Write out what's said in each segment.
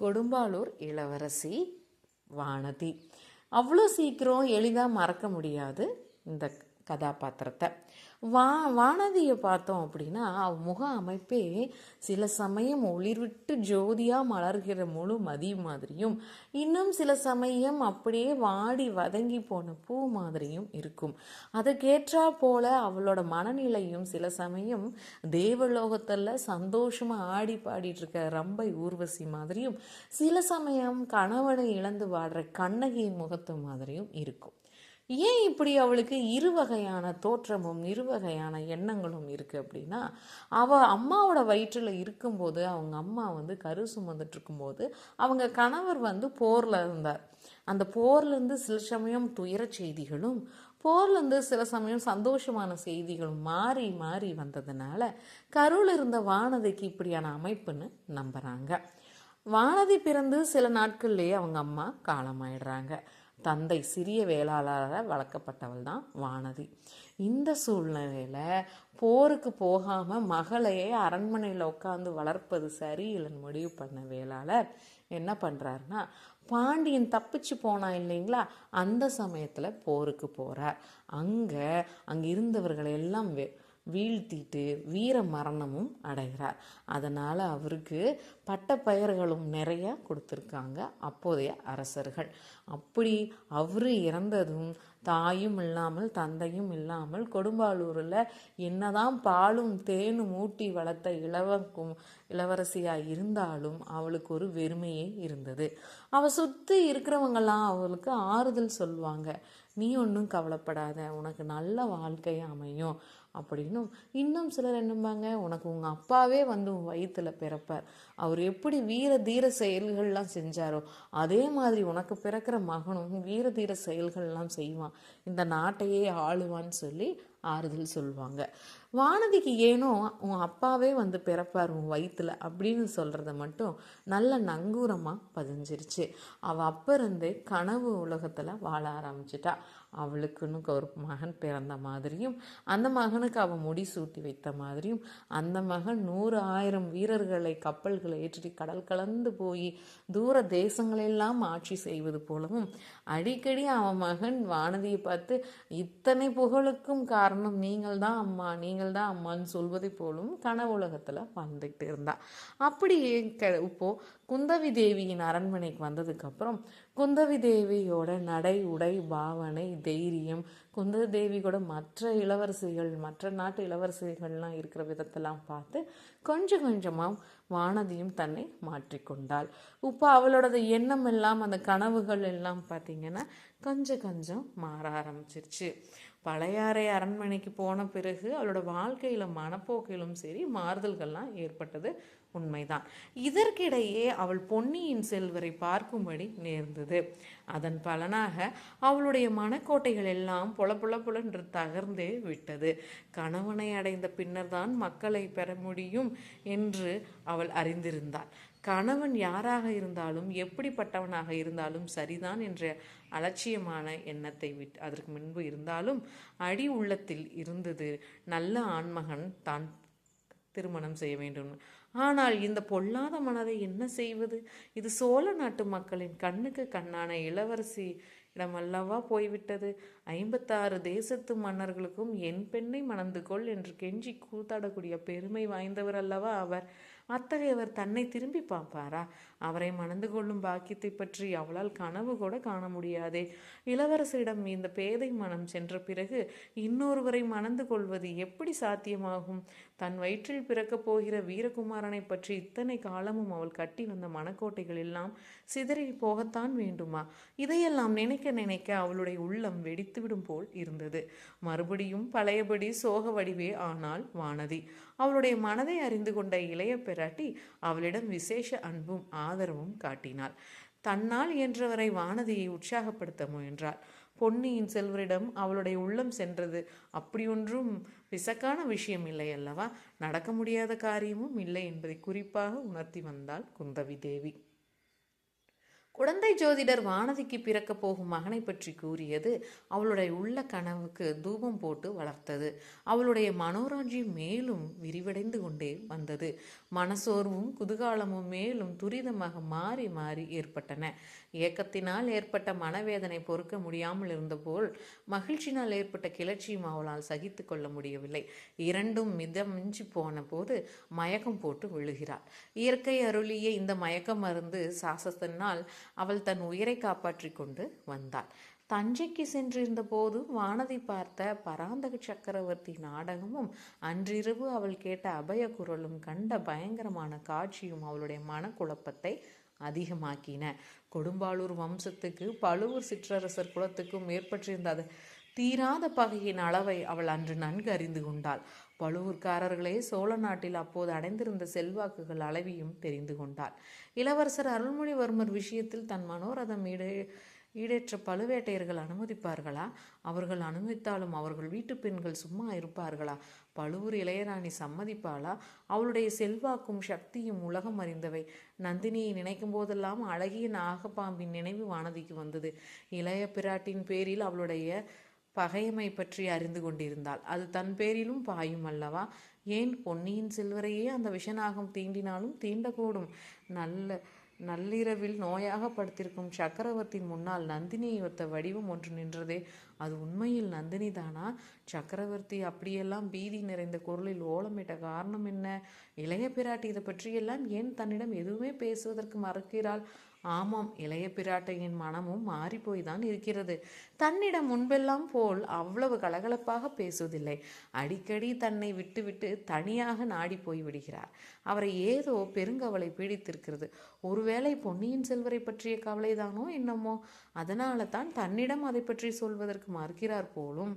கொடும்பாளூர் இளவரசி வானதி. அவ்வளோ சீக்கிரம் எளிதாக மறக்க முடியாது இந்த கதாபாத்திரத்தை. வா வானதியை பார்த்தோம் அப்படின்னா அவ முக அமைப்பே சில சமயம் ஒளிர்விட்டு ஜோதியாக மலர்கிற முழு மதி மாதிரியும் இன்னும் சில சமயம் அப்படியே வாடி வதங்கி போன பூ மாதிரியும் இருக்கும். அதுக்கேற்றா போல அவளோட மனநிலையும் சில சமயம் தேவலோகத்தில் சந்தோஷமாக ஆடி பாடிட்டு இருக்க ரம்பை ஊர்வசி மாதிரியும் சில சமயம் கணவனை இழந்து வாடுற கண்ணகியின் முகத்து மாதிரியும் இருக்கும். ஏன் இப்படி அவளுக்கு இரு வகையான தோற்றமும் இரு வகையான எண்ணங்களும் இருக்குது அப்படின்னா அவள் அம்மாவோட வயிற்றில் இருக்கும்போது அவங்க அம்மா வந்து கரு சுமந்துட்டு இருக்கும்போது அவங்க கணவர் வந்து போரில் இருந்தார். அந்த போர்லேருந்து சில சமயம் துயர செய்திகளும் போர்லேருந்து சில சமயம் சந்தோஷமான செய்திகளும் மாறி மாறி வந்ததுனால கருவில் இருந்த வானதிக்கு இப்படியான அமைப்புன்னு நம்புகிறாங்க வானதி பிறந்து சில நாட்கள்லேயே அவங்க அம்மா காலமாயிடுறாங்க. தந்தை சிறிய வேளாளரால் வளர்க்கப்பட்டவள் தான் வானதி. இந்த சூழ்நிலையில் போருக்கு போகாமல் மகளையே அரண்மனையில் உட்காந்து வளர்ப்பது சரியில்லைன்னு முடிவு பண்ண வேளாளர் என்ன பண்ணுறாருன்னா பாண்டியன் தப்பிச்சு போனா இல்லைங்களா? அந்த சமயத்தில் போருக்கு போகிறார் அங்கே அங்கே இருந்தவர்கள் எல்லாம் வே வீழ்த்திட்டு வீர மரணமும் அடைகிறார். அதனால் அவருக்கு பட்ட பெயர்களும் நிறைய கொடுத்துருக்காங்க அப்போதைய அரசர்கள். அப்படி அவர் இறந்ததும் தாயும் இல்லாமல் தந்தையும் இல்லாமல் கொடும்பாலூரில் என்னதான் பாலும் தேனும் ஊட்டி வளர்த்த இளவக்கும் இளவரசியாக இருந்தாலும் அவளுக்கு ஒரு வெறுமையே இருந்தது. அவள் சுற்றி இருக்கிறவங்கெல்லாம் அவளுக்கு ஆறுதல் சொல்லுவாங்க. நீ ஒன்றும் கவலைப்படாத. உனக்கு நல்ல வாழ்க்கை அமையும். அப்படின்னும். இன்னும் சிலர் என்னம்பாங்க உனக்கு உங்கள் அப்பாவே வந்து உன் வயிற்றில் பிறப்பார். அவர் எப்படி வீர தீர செயல்கள்லாம் செஞ்சாரோ அதே மாதிரி உனக்கு பிறக்கிற மகனும் வீர தீர செயல்கள்லாம் செய்வான். இந்த நாட்டையே ஆளுவான்னு சொல்லி ஆறுதல் சொல்லுவாங்க வானதிக்கு ஏனோ உன் அப்பாவே வந்து பிறப்பார் உன் வயிற்றுல அப்படின்னு சொல்கிறத மட்டும் நல்ல நங்கூரமாக பதிஞ்சிருச்சு. அவள் அப்போ இருந்தே கனவு உலகத்தில் வாழ ஆரம்பிச்சிட்டா. அவளுக்குன்னு ஒரு மகன் பிறந்த மாதிரியும் அந்த மகனுக்கு அவள் முடி சூட்டி வைத்த மாதிரியும் அந்த மகன் நூறு ஆயிரம் வீரர்களை கப்பல்களை ஏற்றி கடல் கலந்து போய் தூர தேசங்களெல்லாம் ஆட்சி செய்வது போலவும் அடிக்கடி அவன் மகன் வானதியை பார்த்து இத்தனை புகழுக்கும் காரணம் நீங்கள் தான் அம்மா நீங்கள் தான் அம்மான்னு சொல்வதை போலும் கனவுலகத்தில் வந்துக்கிட்டு இருந்தா. அப்படியே க இப்போ குந்தவி தேவியின் அரண்மனைக்கு வந்ததுக்கப்புறம் குந்தவி தேவியோட நடை உடை பாவனை தைரியம் குந்தவி தேவி கூட மற்ற இளவரசிகள் மற்ற நாட்டு இளவரசிகள்லாம் இருக்கிற விதத்தெல்லாம் பார்த்து கொஞ்சம் கொஞ்சமாக வானதியும் தன்னை மாற்றிக்கொண்டாள். இப்போ அவளோட எண்ணம் எல்லாம் அந்த கனவுகள் எல்லாம் பார்த்திங்கன்னா கொஞ்சம் கொஞ்சம் மாற ஆரம்பிச்சிருச்சு. பழையாறை அரண்மனைக்கு போன பிறகு அவளோட வாழ்க்கையில் மனப்போக்கிலும் சரி மாறுதல்கள்லாம் ஏற்பட்டது. உண்மைதான். இதற்கிடையே அவள் பொன்னியின் செல்வரை பார்க்கும்படி நேர்ந்தது. அதன் பலனாக அவளுடைய மனக்கோட்டைகள் எல்லாம் புல புல புலன்று தகர்ந்தே விட்டது. கணவனை அடைந்த பின்னர்தான் மக்களை பெற முடியும் என்று அவள் அறிந்திருந்தாள். கணவன் யாராக இருந்தாலும் எப்படிப்பட்டவனாக இருந்தாலும் சரிதான் என்ற அலட்சியமான எண்ணத்தை விட்டு அதற்கு முன்பு இருந்தாலும் அடி உள்ளத்தில் இருந்தது. நல்ல ஆண்மகன் தான் திருமணம் செய்ய வேண்டும். ஆனால் இந்த பொல்லாத மனதை என்ன செய்வது? இது சோழ நாட்டு மக்களின் கண்ணுக்கு கண்ணான இளவரசி இடமல்லவா போய்விட்டது. ஐம்பத்தாறு தேசத்து மன்னர்களுக்கும் என் பெண்ணை மணந்து கொள் என்று கெஞ்சி கூத்தாடக்கூடிய பெருமை வாய்ந்தவர் அல்லவா அவர்? அத்தகையவர் தன்னை திரும்பி பார்ப்பாரா? அவரை மணந்து கொள்ளும் பாக்கியத்தை பற்றி அவளால் கனவு கூட காண முடியாதே. இளவரசரிடம் இந்த பேதை மனம் சென்ற பிறகு இன்னொருவரை மணந்து கொள்வது எப்படி சாத்தியமாகும்? தன் வயிற்றில் பிறக்கப் போகிற வீரகுமாரனை பற்றி இத்தனை காலமும் அவள் கட்டி வந்த மனக்கோட்டைகள் எல்லாம் சிதறி போகத்தான் வேண்டுமா? இதையெல்லாம் நினைக்க நினைக்க அவளுடைய உள்ளம் வெடித்துவிடும் போல் இருந்தது. மறுபடியும் பழையபடி சோக வடிவே ஆனால் வானதி. அவளுடைய மனதை அறிந்து கொண்ட இளைய பிராட்டி அவளிடம் விசேஷ அன்பும் ஆதரவும் காட்டினாள். தன்னால் இயன்றவரை வானதியை உற்சாகப்படுத்த முயன்றாள். பொன்னியின் செல்வரிடம் அவளுடைய உள்ளம் சென்றது. அப்படியொன்றும் விசக்கான விஷயம் இல்லை அல்லவா? நடக்க முடியாத காரியமும் இல்லை என்பதை குறிப்பாக உணர்த்தி வந்தாள் குந்தவி தேவி குழந்தை ஜோதிடர் வானதிக்கு பிறக்கப் போகும் மகனை பற்றி கூறியது அவளுடைய உள்ள கனவுக்கு தூபம் போட்டு வளர்த்தது. அவளுடைய மனோராஜ்யம் மேலும் விரிவடைந்து கொண்டே வந்தது. மனசோர்வும் குதூகாலமும் மேலும் துரிதமாக மாறி மாறி ஏற்பட்டன. ஏக்கத்தினால் ஏற்பட்ட மனவேதனை பொறுக்க முடியாமல் இருந்தபோல் மகிழ்ச்சினால் ஏற்பட்ட கிளர்ச்சியும் அவளால் சகித்து கொள்ள முடியவில்லை. இரண்டும் மிதமிஞ்சி போன போது மயக்கம் போட்டு விழுகிறாள். இயற்கை அருளிய இந்த மயக்கம் மருந்து சாசத்தினால் அவள் தன் உயிரை காப்பாற்றி கொண்டு வந்தாள். தஞ்சைக்கு சென்றிருந்த போது வானதி பார்த்த பராந்தக சக்கரவர்த்தி நாடகமும் அன்றிரவு அவள் கேட்ட அபய குரலும் கண்ட பயங்கரமான காட்சியும் அவளுடைய மனக்குழப்பத்தை அதிகமாக்கின. கொடும்பாளூர் வம்சத்துக்கு பழுவூர் சிற்றரசர் குலத்துக்கும் ஏற்பட்டிருந்த அது தீராத பகையின் அளவை அவள் அன்று நன்கு அறிந்து கொண்டாள். பழுவூர்காரர்களே சோழ நாட்டில் அப்போது அடைந்திருந்த செல்வாக்குகள் அளவியும் தெரிந்து கொண்டார் இளவரசர் அருள்மொழிவர்மர் விஷயத்தில் தன் மனோரதம் ஈடே ஈடேற்ற பழுவேட்டையர்கள் அனுமதிப்பார்களா? அவர்கள் அனுமதித்தாலும் அவர்கள் வீட்டு பெண்கள் சும்மா இருப்பார்களா? பழுவூர் இளையராணி சம்மதிப்பாளா? அவளுடைய செல்வாக்கும் சக்தியும் உலகம் அறிந்தவை. நந்தினியை நினைக்கும் போதெல்லாம் அழகிய நாகப்பாம்பின் நினைவு வானதிக்கு வந்தது. இளைய பிராட்டின் பேரில் அவளுடைய பகைமை பற்றி அறிந்து கொண்டிருந்தாள். அது தன் பேரிலும் பாயும் அல்லவா? ஏன் பொன்னியின் செல்வரையே அந்த விஷநாகம் தீண்டினாலும் தீண்டக்கூடும். நல்ல நள்ளிரவில் நோயாக படுத்திருக்கும் சக்கரவர்த்தியின் முன்னால் நந்தினியை ஒத்த வடிவம் ஒன்று நின்றதே. அது உண்மையில் நந்தினி தானா? சக்கரவர்த்தி அப்படியெல்லாம் பீதி நிறைந்த குரலில் ஓலமிட்ட காரணம் என்ன? இளைய பிராட்டி இதை பற்றியெல்லாம் ஏன் தன்னிடம் எதுவுமே பேசுவதற்கு மறுக்கிறாள்? ஆமாம் இளைய பிராட்டையின் மனமும் மாறிப்போய்தான் இருக்கிறது. தன்னிடம் முன்பெல்லாம் போல் அவ்வளவு கலகலப்பாக பேசுவதில்லை. அடிக்கடி தன்னை விட்டுவிட்டு தனியாக நாடி போய் விடுகிறார். அவரை ஏதோ பெருங்கவலை பீடித்திருக்கிறது. ஒருவேளை பொன்னியின் செல்வரை பற்றிய கவலைதானோ என்னமோ? அதனால தான் தன்னிடம் அதை பற்றி சொல்வதற்கு மறுக்கிறார் போலும்.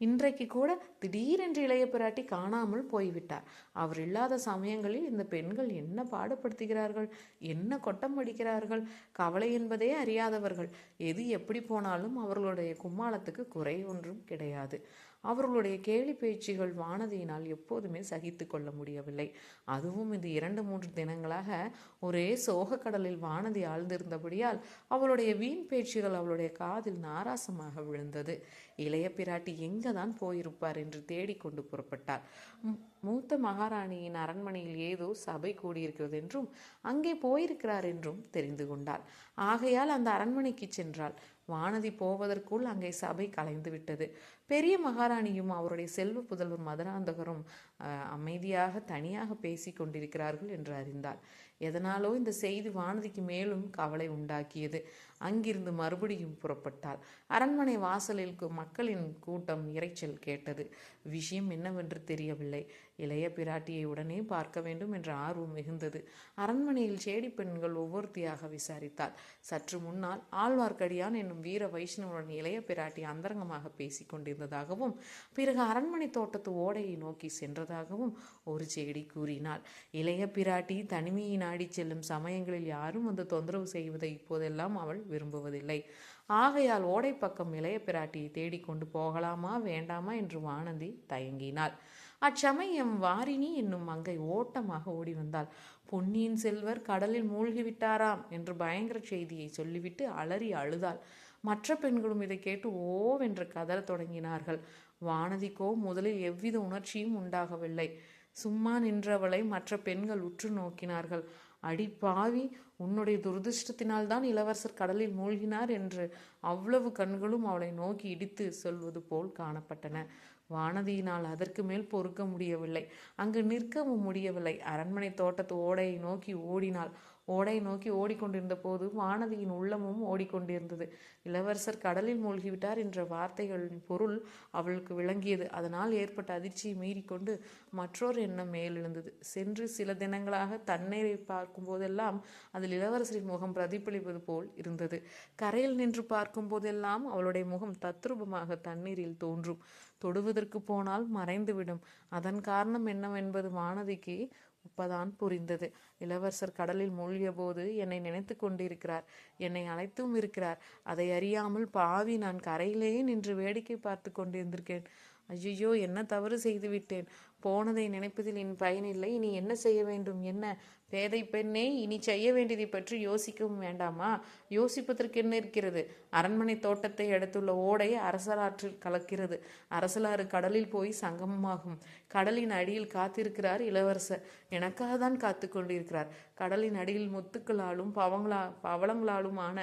இன்றைக்கு கூட திடீரென்று இளைய பிராட்டி காணாமல் போய்விட்டார். அவர் இல்லாத சமயங்களில் இந்த பெண்கள் என்ன பாடுபடுத்துகிறார்கள்? என்ன கொட்டம் அடிக்கிறார்கள்? கவலை என்பதே அறியாதவர்கள். எது எப்படி போனாலும் அவர்களுடைய கும்மாளத்துக்கு குறை ஒன்றும் கிடையாது. அவர்களுடைய கேலி பேச்சுகள் வானதியினால் எப்போதுமே சகித்து கொள்ள முடியவில்லை. அதுவும் இந்த இரண்டு மூன்று தினங்களாக ஒரே சோக கடலில் வானதி ஆழ்ந்திருந்தபடியால் அவளுடைய வீண் பேச்சுகள் அவளுடைய காதில் நாராசமாக விழுந்தது. இளைய பிராட்டி எங்க தான் போயிருப்பார் என்று தேடிக்கொண்டு புறப்பட்டார். மூத்த மகாராணியின் அரண்மனையில் ஏதோ சபை கூடியிருக்கிறது என்றும் அங்கே போயிருக்கிறார் என்றும் தெரிந்து கொண்டாள். ஆகையால் அந்த அரண்மனைக்கு சென்றாள். வானதி போவதற்குள் அங்கே சபை கலைந்து விட்டது. பெரிய மகாராணியும் அவருடைய செல்வ புதல்வர் மதுராந்தகரும் அமைதியாக தனியாக பேசி கொண்டிருக்கிறார்கள் என்று அறிந்தாள். எதனாலோ இந்த செய்தி வானதிக்கு மேலும் கவலை உண்டாக்கியது. அங்கிருந்து மறுபடியும் புறப்பட்டாள். அரண்மனை வாசலில் மக்களின் கூட்டம் இறைச்சல் கேட்டது. விஷயம் என்னவென்று தெரியவில்லை. இளைய பிராட்டியை உடனே பார்க்க வேண்டும் என்ற ஆர்வம் மிகுந்தது. அரண்மனையில் சேடி பெண்கள் ஒவ்வொருத்தியாக விசாரித்தாள். சற்று முன்னால் ஆழ்வார்க்கடியான் என்னும் வீர வைஷ்ணவனுடன் இளைய பிராட்டி அந்தரங்கமாக பேசிக் கொண்டிருந்ததாகவும் பிறகு அரண்மனை தோட்டத்து ஓடையை நோக்கி சென்றதாகவும் ஒரு சேடி கூறினாள். இளைய பிராட்டி தனிமையை நாடி செல்லும் சமயங்களில் யாரும் வந்து தொந்தரவு செய்வதை இப்போதெல்லாம் அவள் விரும்புவதில்லை. ஆகையால் ஓடை பக்கம் இளைய பிராட்டியை தேடிக்கொண்டு போகலாமா வேண்டாமா என்று வானந்தி தயங்கினாள். அச்சமயம் வாரிணி என்னும் மங்கை ஓட்டமாக ஓடி வந்தாள். பொன்னியின் செல்வர் கடலில் மூழ்கிவிட்டாராம் என்று பயங்கர செய்தியை சொல்லிவிட்டு அலறி அழுதாள். மற்ற பெண்களும் இதை கேட்டு ஓவென்று கதற தொடங்கினார்கள். வானதிக்கோ முதலில் எவ்வித உணர்ச்சியும் உண்டாகவில்லை. சும்மா நின்றவளை மற்ற பெண்கள் உற்று நோக்கினார்கள். அடி பாவி உன்னுடைய துரதிருஷ்டத்தினால்தான் இளவரசர் கடலில் மூழ்கினார் என்று அவ்வளவு கண்களும் அவளை நோக்கி இடித்து சொல்வது போல் காணப்பட்டன. வானதியினால் அதற்கு மேல் பொறுக்க முடியவில்லை. அங்கு நிற்கவும் முடியவில்லை. அரண்மனை தோட்டத்து ஓடையை நோக்கி ஓடினாள். ஓடை நோக்கி ஓடிக்கொண்டிருந்த போது வானதியின் உள்ளமும் ஓடிக்கொண்டிருந்தது. இளவரசர் கடலில் மூழ்கிவிட்டார் என்ற வார்த்தைகளின் பொருள் அவளுக்கு விளங்கியது. அதனால் ஏற்பட்ட அதிர்ச்சியை மீறிக்கொண்டு மற்றொரு எண்ணம் மேலெழுந்தது. சென்று சில தினங்களாக தண்ணீரை பார்க்கும் போதெல்லாம் அதில் இளவரசரின் முகம் பிரதிபலிப்பது போல் இருந்தது. கரையில் நின்று பார்க்கும் போதெல்லாம் அவளுடைய முகம் தத்ரூபமாக தண்ணீரில் தோன்றும். தொடுவதற்கு போனால் மறைந்துவிடும். அதன் காரணம் என்னவென்பது வானதிக்கு அப்பதான் புரிந்தது. இளவரசர் கடலில் மூழ்கிய போது என்னை நினைத்து கொண்டிருக்கிறார். என்னை அழைத்தும் இருக்கிறார். அதை அறியாமல் பாவி நான் கரையிலேயே நின்று வேடிக்கை பார்த்து கொண்டிருந்திருக்கேன். ஐயோ என்ன தவறு செய்துவிட்டேன்? போனதை நினைப்பதில் என் பயனில்லை இனி என்ன செய்ய வேண்டும்? என்ன? பேதை பெண்ணே இனி செய்ய வேண்டியதை பற்றி யோசிக்கவும் வேண்டாமா? யோசிப்பதற்கு என்ன இருக்கிறது? அரண்மனை தோட்டத்தை எடுத்துள்ள ஓடை அரசலாற்றில் கலக்கிறது. அரசலாறு கடலில் போய் சங்கமமாகும். கடலின் அடியில் காத்திருக்கிறார் இளவரசர். எனக்காக தான் காத்து கொண்டிருக்கிறார். கடலின் அடியில் முத்துக்களாலும் பவங்களா பவளங்களாலுமான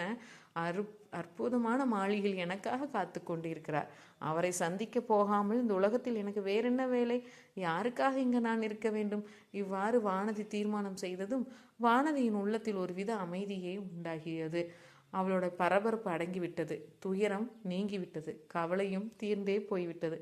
அரு அற்புதமான மாளிகையில் எனக்காக காத்து கொண்டிருக்கிறார் அவரை சந்திக்க போகாமல் இந்த உலகத்தில் எனக்கு வேறென்ன வேலை? யாருக்காக இங்கு நான் இருக்க வேண்டும்? இவ்வாறு வானதி தீர்மானம் செய்ததும் வானதியின் உள்ளத்தில் ஒருவித அமைதியே உண்டாகியது. அவளோட பரபரப்பு அடங்கிவிட்டது. துயரம் நீங்கிவிட்டது. கவலையும் தீர்ந்தே போய்விட்டது.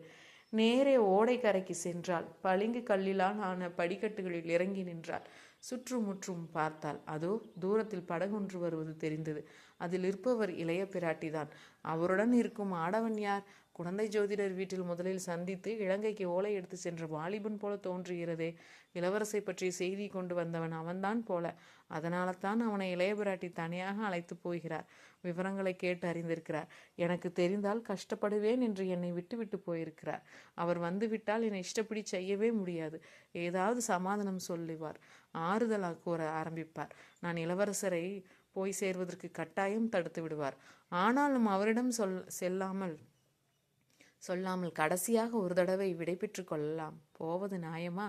நேரே ஓடைக்கரைக்கு சென்றாள். பளிங்கு கல்லிலால் ஆன படிக்கட்டுகளில் இறங்கி நின்றாள். சுற்றுமுற்றும் பார்த்தாள். அதோ தூரத்தில் படகொன்று வருவது தெரிந்தது. அதில் இருப்பவர் இளைய பிராட்டிதான். அவருடன் இருக்கும் ஆடவன் யார்? குழந்தை ஜோதிடர் வீட்டில் முதலில் சந்தித்து இலங்கைக்கு ஓலை எடுத்து சென்ற வாலிபன் போல தோன்றுகிறதே. இளவரசை பற்றிய செய்தி கொண்டு வந்தவன் அவன்தான் போல. அதனால தான் அவனை இளைய பிராட்டி தனியாக அழைத்து போகிறார். விவரங்களை கேட்டு அறிந்திருக்கிறார். எனக்கு தெரிந்தால் கஷ்டப்படுவேன் என்று என்னை விட்டுவிட்டு போயிருக்கிறார். அவர் வந்துவிட்டால் என்னை இஷ்டப்படி செய்யவே முடியாது. ஏதாவது சமாதானம் சொல்லுவார். ஆறுதலாக கூற ஆரம்பிப்பார். நான் இளவரசரை போய் சேர்வதற்கு கட்டாயம் தடுத்து விடுவார். ஆனாலும் அவரிடம் சொல் செல்லாமல் சொல்லாமல் கடைசியாக ஒரு தடவை விடைபெற்று கொள்ளலாம். போவது நியாயமா?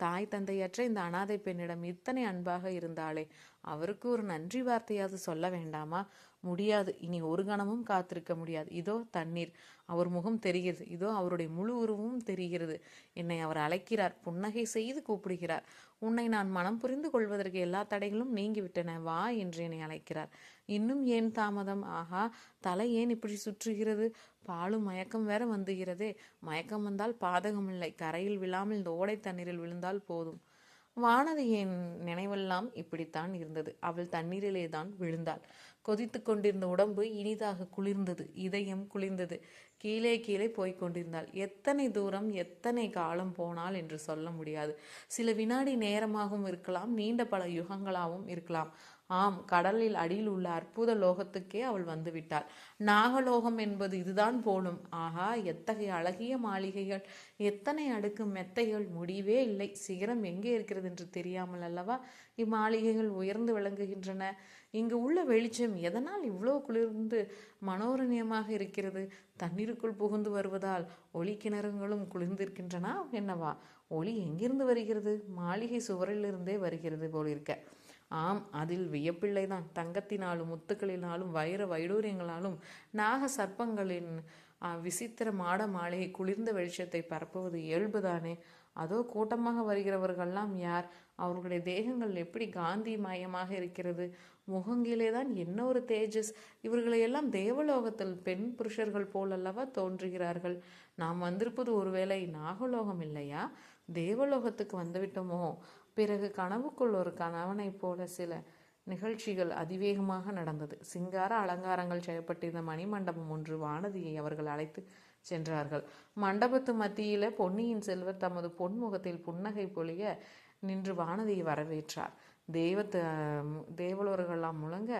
தாய் தந்தையற்ற இந்த அனாதை பெண்ணிடம் இத்தனை அன்பாக இருந்தாலே அவருக்கு ஒரு நன்றி வார்த்தையாவது சொல்ல வேண்டாமா? முடியாது. இனி ஒரு கணமும் காத்திருக்க முடியாது. இதோ தண்ணீர். அவர் முகம் தெரிகிறது. இதோ அவருடைய முழு உருவமும் தெரிகிறது. என்னை அவர் அழைக்கிறார். புன்னகை செய்து கூப்பிடுகிறார். உன்னை நான் மனம் புரிந்து கொள்வதற்கு எல்லா தடைகளும் நீங்கிவிட்டன. வா என்று என்னை அழைக்கிறார். இன்னும் ஏன் தாமதம்? ஆஹா தலை ஏன் இப்படி சுற்றுகிறது? பாலும் மயக்கம் வேற வந்துகிறதே. மயக்கம் வந்தால் பாதகமில்லை. கரையில் விழாமல் இந்த ஓடை தண்ணீரில் விழுந்தால் போதும். வானதியின் நினைவெல்லாம் இப்படித்தான் இருந்தது. அவள் தண்ணீரிலே தான் விழுந்தாள். கொதித்து கொண்டிருந்த உடம்பு இனிதாக குளிர்ந்தது. இதயம் குளிர்ந்தது. கீழே கீழே போய்க் கொண்டிருந்தாள். எத்தனை தூரம் எத்தனை காலம் போனால் என்று சொல்ல முடியாது. சில வினாடி நேரமாகவும் இருக்கலாம் நீண்ட பல யுகங்களாகவும் இருக்கலாம். ஆம் கடலில் அடியில் உள்ள அற்புத லோகத்துக்கே அவள் வந்துவிட்டாள். நாகலோகம் என்பது இதுதான் போலும். ஆஹா எத்தகைய அழகிய மாளிகைகள். எத்தனை அடுக்கு மெத்தைகள். முடிவே இல்லை. சிகரம் எங்கே இருக்கிறது என்று தெரியாமல் அல்லவா? இம்மாளிகைகள் உயர்ந்து விளங்குகின்றன. இங்கு உள்ள வெளிச்சம் எதனால் இவ்வளோ குளிர்ந்து மனோரணியமாக இருக்கிறது? தண்ணீருக்குள் புகுந்து வருவதால் ஒளி கிணறுங்களும் குளிர்ந்திருக்கின்றன என்னவா? ஒளி எங்கிருந்து வருகிறது? மாளிகை சுவரிலிருந்தே வருகிறது போலிருக்க. ஆம் அதில் வியப்பிள்ளைதான் தங்கத்தினாலும் முத்துக்களினாலும் வைர வைடூரியங்களாலும் நாக சர்ப்பங்களின் விசித்திர மாட மாளிகை குளிர்ந்த வெளிச்சத்தை பரப்புவது இயல்புதானே? அதோ கூட்டமாக வருகிறவர்கள்லாம் யார்? அவர்களுடைய தேகங்கள் எப்படி காந்தி மயமாக இருக்கிறது? முகங்கிலே தான் என்ன ஒரு தேஜஸ்? இவர்களை எல்லாம் தேவலோகத்தில் பெண் புருஷர்கள் போலல்லவா தோன்றுகிறார்கள்? நாம் வந்திருப்பது ஒருவேளை நாகலோகம் இல்லையா? தேவலோகத்துக்கு வந்துவிட்டோமோ? பிறகு கனவுக்குள் ஒரு கணவனைப் போல சில நிகழ்ச்சிகள் அதிவேகமாக நடந்தது. சிங்கார அலங்காரங்கள் செய்யப்பட்டிருந்த மணிமண்டபம் ஒன்று வானதியை அவர்கள் அழைத்து சென்றார்கள். மண்டபத்து மத்தியில பொன்னியின் செல்வர் தமது பொன்முகத்தில் புன்னகை பொழிய நின்று வானதியை வரவேற்றார். தெய்வத்தை தேவலோர்களெல்லாம் முழங்க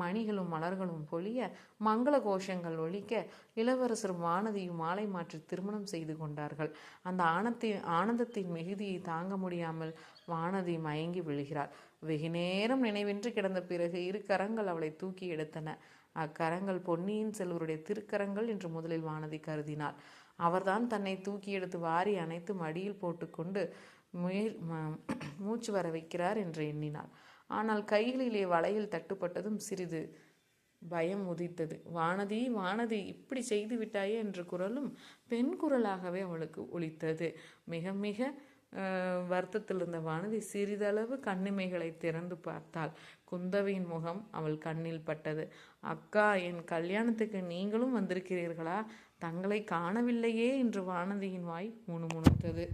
மணிகளும் மலர்களும் பொழிய மங்கள கோஷங்கள் ஒழிக்க இளவரசர் வானதியும் மாலை மாற்றி திருமணம் செய்து கொண்டார்கள். அந்த ஆனத்தின் ஆனந்தத்தின் மிகுதியை தாங்க முடியாமல் வானதி மயங்கி விழுகிறார் வெகு நேரம் நினைவின்றி கிடந்த பிறகு இரு கரங்கள் அவளை தூக்கி எடுத்தன. அக்கரங்கள் பொன்னியின் செல்வருடைய திருக்கரங்கள் என்று முதலில் வானதி கருதினாள். அவர்தான் தன்னை தூக்கி எடுத்து வாரி அணைத்து மடியில் போட்டுக்கொண்டு முயல் மூச்சு வர வைக்கிறார் என்று எண்ணினாள். ஆனால் கைகளிலே வளையல் தட்டுப்பட்டதும் சிறிது பயம் உதித்தது. வானதி வானதி இப்படி செய்து விட்டாயே என்ற குரலும் பெண் குரலாகவே அவளுக்கு ஒழித்தது மிக மிக வருத்தத்தில் இருந்த வானதி சிறிதளவு கண்ணிமைகளை திறந்து பார்த்தாள். குந்தவையின் முகம் அவள் கண்ணில் பட்டது. அக்கா என் கல்யாணத்துக்கு நீங்களும் வந்திருக்கிறீர்களா? தங்களை காணவில்லையே என்று வானதியின் வாய் முணுமுணுத்தது.